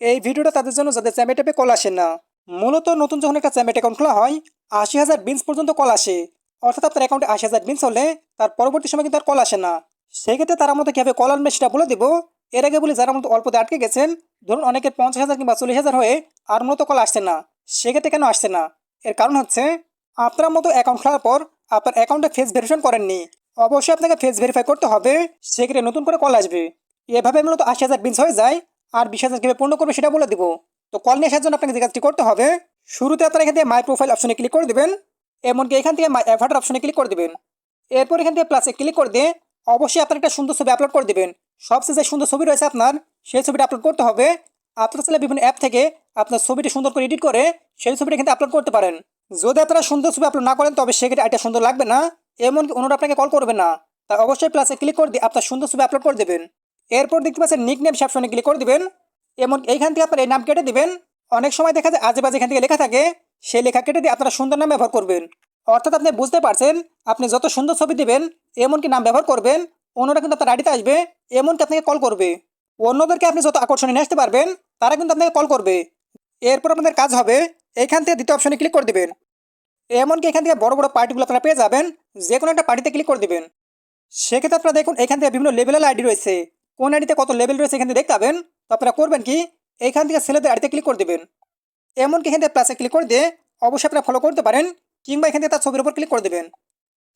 এই ভিডিওটা তাদের জন্য যাদের চ্যামেট অ্যাপে কল আসে না, মূলত নতুন যখন একটা চ্যামেট অ্যাকাউন্ট খোলা হয়, আশি হাজার বিনস পর্যন্ত কল আসে। অর্থাৎ আপনার অ্যাকাউন্টে আশি হাজার বিনস হলে তার পরবর্তী সময় কিন্তু আর কল আসে না। সেক্ষেত্রে তারা মতো কীভাবে কল আনবে সেটা বলে দেবো। এর আগে বলি যারা মতো অল্পতে আটকে গেছেন, ধরুন অনেকের পঞ্চাশ হাজার কিংবা চল্লিশ হাজার হয়ে আর মূলত কল আসছে না, সেক্ষেত্রে কেন আসছে না? এর কারণ হচ্ছে, আপনার মতো অ্যাকাউন্ট খোলার পর আপনার অ্যাকাউন্টে ফেস ভেরিফিকেশন করেননি। অবশ্যই আপনাকে ফেস ভেরিফাই করতে হবে, সেক্ষেত্রে নতুন করে কল আসবে। এভাবে মূলত আশি হাজার বিনস হয়ে যায় আর বিশ হাজার কীভাবে পূর্ণ করবে সেটা বলে দিব। তো কল নিয়ে আসার জন্য আপনাকে যে কাজটি করতে হবে, শুরুতে আপনারা এখান থেকে মাই প্রোফাইল অপশনে ক্লিক করে দেবেন, এমনকি এখান থেকে মাই অ্যাভার্টার অপশনে ক্লিক করে দেবেন। এরপর এখান থেকে প্লাসে ক্লিক করে দিয়ে অবশ্যই আপনার একটা সুন্দর ছবি আপলোড করে দেবেন। সবচেয়ে যে সুন্দর ছবি রয়েছে আপনার, সেই ছবিটা আপলোড করতে হবে। আপনার ছেলে বিভিন্ন অ্যাপ থেকে আপনার ছবিটি সুন্দর করে এডিট করে সেই ছবিটা এখানে আপলোড করতে পারেন। যদি আপনারা সুন্দর ছবি আপলোড না করেন, তবে সেক্ষেত্রে এটা সুন্দর লাগবে না, এমনকি অন্যরা আপনাকে কল করবে না। তা অবশ্যই প্লাসে ক্লিক করে দিয়ে আপনার সুন্দর ছবি আপলোড করে দেবেন। এরপর দেখতে পাচ্ছেন নিক নেম অপশনে ক্লিক করে দিবেন এমন এইখান থেকে আপনার এই নাম কেটে দিবেন। অনেক সময় দেখা যায় আজে বাজে এখান থেকে লেখা থাকে, সেই লেখা কেটে দিয়ে আপনারা সুন্দর নাম ব্যবহার করবেন। অর্থাৎ আপনি বুঝতে পারছেন, আপনি যত সুন্দর ছবি দেবেন, এমনকি নাম ব্যবহার করবেন, অন্যরা কিন্তু আপনার আইডিতে আসবে, এমনকি আপনাকে কল করবে। অন্যদেরকে আপনি যত আকর্ষণে নিয়ে আসতে পারবেন, তারা কিন্তু আপনাকে কল করবে। এরপর আপনাদের কাজ হবে এখান থেকে দ্বিতীয় অপশনে ক্লিক করে দেবেন। এমনকি এখান থেকে বড় বড় পার্টিগুলো আপনারা পেয়ে যাবেন যে কোনো একটা পার্টিতে ক্লিক করে দেবেন। সেক্ষেত্রে আপনারা দেখুন, এখান থেকে বিভিন্ন লেভেলের আইডি রয়েছে। কোন আইডিতে কত লেভেল রয়েছে এখান থেকে দেখতে পাবেন। তো আপনারা করবেন কি এখান থেকে ছেলেদের আইডিতে ক্লিক করে দেবেন। এমনকি এখান থেকে প্লাসে ক্লিক করে দিয়ে অবশ্যই আপনারা ফলো করতে পারেন, কিংবা এখান থেকে তার ছবির উপর ক্লিক করে দেবেন।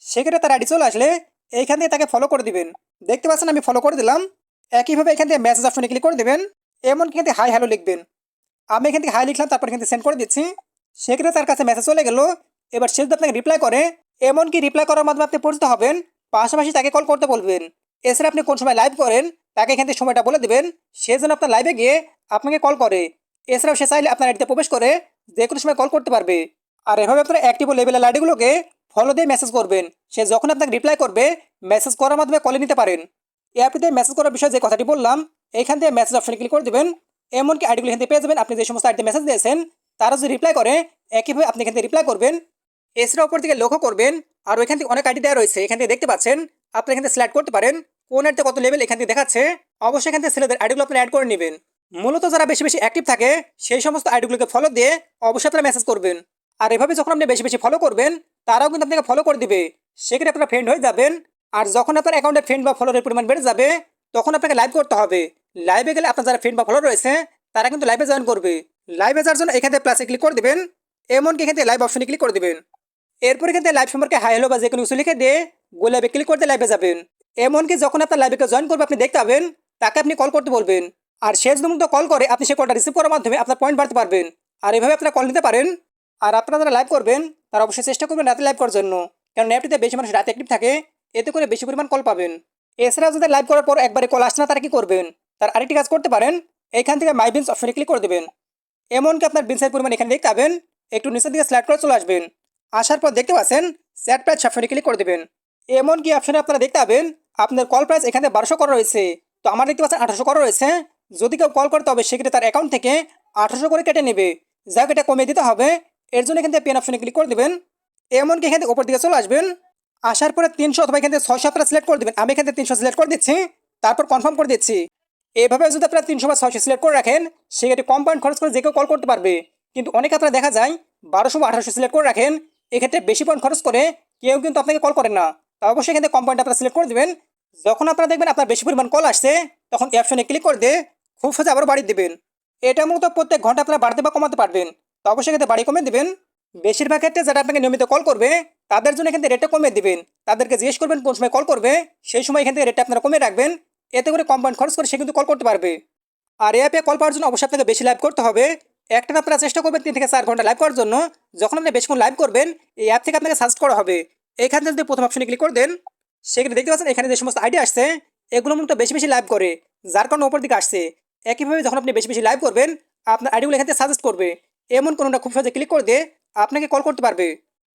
সেক্ষেত্রে তার আইডি চলে আসলে এইখান থেকে তাকে ফলো করে দিবেন। দেখতে পাচ্ছেন আমি ফলো করে দিলাম। একইভাবে এখান থেকে মেসেজ অপশনে ক্লিক করে দেবেন। এমনকি এখান থেকে হাই হ্যালো লিখবেন। আমি এখান থেকে হাই লিখলাম, তারপর এখান থেকে সেন্ড করে দিচ্ছি। সেক্ষেত্রে তার কাছে মেসেজ চলে গেল। এবার সে যদি আপনাকে রিপ্লাই করে, এমনকি রিপ্লাই করার মাধ্যমে আপনি পরিচিত হবেন, পাশাপাশি তাকে কল করতে বলবেন। এছাড়া আপনি কোন সময় লাইভ করেন তাকে এখান থেকে সময়টা বলে দেবেন, সে যেন আপনার লাইভে গিয়ে আপনাকে কল করে। এছাড়াও সে চাইলে আপনার আইডিতে প্রবেশ করে যে কোনো সময় কল করতে পারবে। আর এভাবে আপনারা অ্যাক্টিভ লেভেলের আইডিগুলোকে ফলো দিয়ে মেসেজ করবেন। সে যখন আপনাকে রিপ্লাই করবে মেসেজ করার মাধ্যমে কলে নিতে পারেন। এই অ্যাপটিতে মেসেজ করার বিষয়ে যে কথাটি বললাম এইখান থেকে মেসেজ অপশনে ক্লিক করে দেবেন। এমনকি আইডিগুলো এখান থেকে পেয়ে যাবেন। আপনি যে সমস্ত আইডিতে মেসেজ দিয়েছেন, তারা যদি রিপ্লাই করে, একইভাবে আপনি এখান থেকে রিপ্লাই করবেন। এছাড়া উপর দিকে লক্ষ্য করবেন, আর ওইখান থেকে অনেক আইডি দেওয়া রয়েছে। এখান থেকে দেখতে পাচ্ছেন, আপনি এখান থেকে সিলেক্ট করতে পারেন। কোন কত লেভেল এখান থেকে দেখাচ্ছে, অবশ্যই এখান থেকে ছেলেদের আইডিগুলো আপনি অ্যাড করে নেবেন। মূলত যারা বেশি বেশি অ্যাক্টিভ থাকে, সেই সমস্ত আইডিগুলোকে ফলো দিয়ে অবশ্যই আপনারা মেসেজ করবেন। আর এভাবে যখন আপনি বেশি বেশি ফলো করবেন, তারাও কিন্তু আপনাকে ফলো করে দিবে। সেক্ষেত্রে আপনারা ফ্রেন্ড হয়ে যাবেন। আর যখন আপনার অ্যাকাউন্টে ফ্রেন্ড বা ফলোরের পরিমাণ বেড়ে যাবে, তখন আপনাকে লাইভ করতে হবে। লাইভে গেলে আপনার যারা ফ্রেন্ড বা ফলো রয়েছে, তারা কিন্তু লাইভে জয়েন করবে। লাইভে যাওয়ার জন্য এখান থেকে প্লাসে ক্লিক করে দেবেন। এমনকি এখান থেকে লাইভ অপশনে ক্লিক করে দেবেন। এরপর এখান থেকে লাইভ সম্পর্কে হাই হ্যালো বা যে কোনো কিছু লিখে দিয়ে গোলাপে ক্লিক করতে লাইভে যাবেন। এমনকি যখন আপনার লাইভে জয়েন করবে, আপনি দেখতে পাবেন, তাকে আপনি কল করতে বলবেন। আর সে যদি মূলত কল করে, আপনি সে কলটা রিসিভ করার মাধ্যমে আপনার পয়েন্ট বাড়তে পারবেন। আর এভাবে আপনারা কল নিতে পারেন। আর আপনারা যারা লাইভ করবেন, তারা অবশ্যই চেষ্টা করবেন রাতে লাইভ করার জন্য। কারণ অ্যাপটিতে বেশি মানুষ রাতে অ্যাক্টিভ থাকে, এতে করে বেশি পরিমাণ কল পাবেন। এছাড়াও যদি লাইভ করার পর একবারে কল আসছে না, তারা কী করবেন? তার আরেকটি কাজ করতে পারেন এইখান থেকে মাই বিনস অপশনে ক্লিক করে দেবেন। এমনকি আপনার বিনসের পরিমাণ এখানে দেখতে পাবেন, একটু নিচের দিকে স্ল্যাট করে চলে আসবেন। আসার পর দেখতে পাচ্ছেন স্যাট প্রাইস অপশনে ক্লিক করে দেবেন। এমনকি অপশনে আপনারা দেখতে পাবেন আপনার কল প্রাইস এখানে বারোশো করা রয়েছে। তো আমার দেখতে পাচ্ছেন আঠারোশো করা রয়েছে। যদি কেউ কল করে, তবে সেক্ষেত্রে তার অ্যাকাউন্ট থেকে আঠারোশো করে কেটে নেবে। যাক এটা কমিয়ে দিতে হবে। এর জন্য এখান থেকে পেন অপশনে ক্লিক করে দেবেন। এমনকি এখান থেকে উপর দিকে চলে আসবেন। আসার পরে তিনশো অথবা এখান থেকে ছয়শো আপনারা সিলেক্ট করে দেবেন। আমি এখান থেকে তিনশো সিলেক্ট করে দিচ্ছি। তারপর কনফার্ম করে দিচ্ছি। এভাবে যদি আপনারা তিনশো বা ছয়শো সিলেক্ট করে রাখেন, সেক্ষেত্রে কম পয়েন্ট খরচ করে যে কেউ কল করতে পারবে। কিন্তু অনেক আপনারা দেখা যায়, বারোশো বা আঠারোশো সিলেক্ট করে রাখেন। এক্ষেত্রে বেশি পয়েন্ট খরচ করে কেউ কিন্তু আপনাকে কল করেন না। তা অবশ্যই এখান থেকে কম পয়েন্ট আপনারা সিলেক্ট করে দেবেন। যখন আপনারা দেখবেন আপনার বেশি পরিমাণ কল আসছে, তখন অপশনে ক্লিক করে দিয়ে খুব সহজে আবারও বাড়িয়ে দেবেন। এটা মূলত প্রত্যেক ঘণ্টা আপনারা বাড়তে বা কমাতে পারবেন। তো অবশ্যই এখানে বাড়ি কমে দেবেন। বেশিরভাগ ক্ষেত্রে যারা আপনাকে নিয়মিত কল করবে, তাদের জন্য এখান থেকে রেটটা কমিয়ে দেবেন। তাদেরকে জিজ্ঞেস করবেন কোন সময় কল করবে, সেই সময় এখান থেকে রেটটা আপনারা কমিয়ে রাখবেন। এতে করে কম পয়েন্ট খরচ করে সে কিন্তু কল করতে পারবে। আর এই অ্যাপে কল পাওয়ার জন্য অবশ্যই আপনাকে বেশি লাইভ করতে হবে। একটা আপনারা চেষ্টা করবেন তিন থেকে চার ঘণ্টা লাইভ করার জন্য। যখন আপনি বেশিক্ষণ লাইভ করবেন, এই অ্যাপ থেকে আপনাকে সাজেস্ট করা হবে। এখান থেকে প্রথম অপশনে ক্লিক করে দেন সেখানে দেখতে পাচ্ছেন এখানে যে সমস্ত আইডিয়া আসছে, এগুলো মূলত বেশি বেশি লাইভ করে, যার কারণে ওপর দিকে আসছে। একইভাবে যখন আপনি বেশি বেশি লাইভ করবেন, আপনার আইডিগুলো এখান থেকে সাজেস্ট করবে। এমন কোনোটা খুব সহজে ক্লিক করে দিয়ে আপনাকে কল করতে পারবে।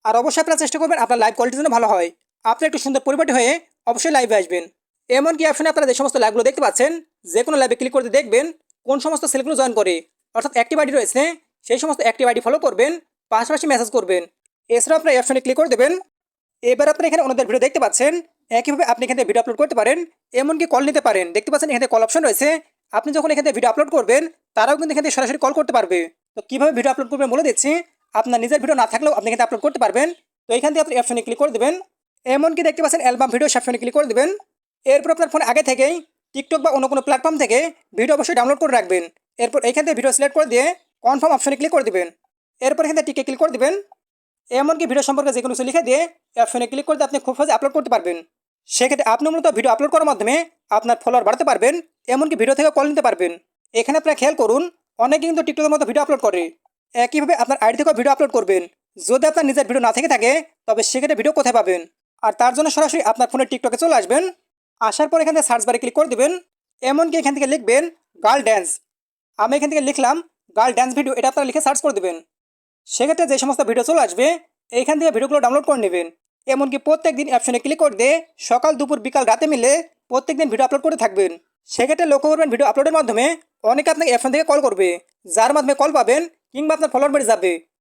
আর অবশ্যই আপনারা চেষ্টা করবেন আপনার লাইভ কোয়ালিটির জন্য ভালো হয়। আপনি একটু সুন্দর পরিপাটি হয়ে অবশ্যই লাইভে আসবেন। এমনকি অপশনে আপনারা যে সমস্ত লাইভগুলো দেখতে পাচ্ছেন, যে কোনো লাইভে ক্লিক করতে দেখবেন কোন সমস্ত সেলগুলো জয়েন করে। অর্থাৎ অ্যাক্টিভ আইডি রয়েছে, সেই সমস্ত অ্যাক্টিভ আইডি ফলো করবেন, পাশাপাশি মেসেজ করবেন। এছাড়াও আপনার অপশনে ক্লিক করে দেবেন। এবার আপনি এখানে ওনাদের ভিডিও দেখতে পাচ্ছেন। একইভাবে আপনি এখান থেকে ভিডিও আপলোড করতে পারেন, এমনকি কল নিতে পারেন। দেখতে পাচ্ছেন এখানে কল অপশন রয়েছে। আপনি যখন এখান থেকে ভিডিও আপলোড করবেন, তারাও কিন্তু এখান থেকে সরাসরি কল করতে পারবে। তো কীভাবে ভিডিও আপলোড করবেন বলে দিচ্ছি, আপনার নিজের ভিডিও না থাকলেও আপনি কিন্তু আপলোড করতে পারবেন। তো এখান থেকে আপনি অপশনে ক্লিক করে দেবেন। এমনকি দেখতে পাচ্ছেন অ্যালবাম ভিডিও অপশনে ক্লিক করে দেবেন। এরপর আপনার ফোন আগে থেকেই টিকটক বা অন্য কোনো প্ল্যাটফর্ম থেকে ভিডিও অবশ্যই ডাউনলোড করে রাখবেন। এরপর এখান থেকে ভিডিও সিলেক্ট করে দিয়ে কনফার্ম অপশনে ক্লিক করে দেবেন। এরপর এখান থেকে টিকে ক্লিক করে দেবেন। এমনকি ভিডিও সম্পর্কে যে কোনো কিছু লিখে দিয়ে অপশনে ক্লিক করতে আপনি খুব সহজে আপলোড করতে পারবেন। সেক্ষেত্রে আপনি মূলত ভিডিও আপলোড করার মাধ্যমে আপনার ফলোয়ার বাড়াতে পারবেন, এমনকি ভিডিও থেকে কল নিতে পারবেন। এখানে আপনারা খেয়াল করুন, অনেকে কিন্তু টিকটকের মতো ভিডিও আপলোড করে। একইভাবে আপনার আইডি থেকেও ভিডিও আপলোড করবেন। যদি আপনার নিজের ভিডিও না থেকে থাকে, তবে সেক্ষেত্রে ভিডিও কোথায় পাবেন? আর তার জন্য সরাসরি আপনার ফোনে টিকটকে চলে আসবেন। আসার পর এখান থেকে সার্চ বারে ক্লিক করে দেবেন। এমনকি এখান থেকে লিখবেন গার্ল ড্যান্স আমি এখান থেকে লিখলাম গার্ল ড্যান্স ভিডিও এটা আপনারা লিখে সার্চ করে দেবেন। সেক্ষেত্রে যে সমস্ত ভিডিও চলে আসবে এইখান থেকে ভিডিওগুলো ডাউনলোড করে নেবেন। এমনকি প্রত্যেক দিন অপশনে ক্লিক করতে সকাল, দুপুর, বিকাল, রাতে মিলে প্রত্যেক দিন ভিডিও আপলোড করে থাকবেন। সেক্ষেত্রে লক্ষ্য করবেন ভিডিও আপলোডের মাধ্যমে অনেকে আপনাকে অ্যাপশন থেকে কল করবে, যার মাধ্যমে কল পাবেন কিংবা আপনার ফলোয়ার বেড়ে যাবে।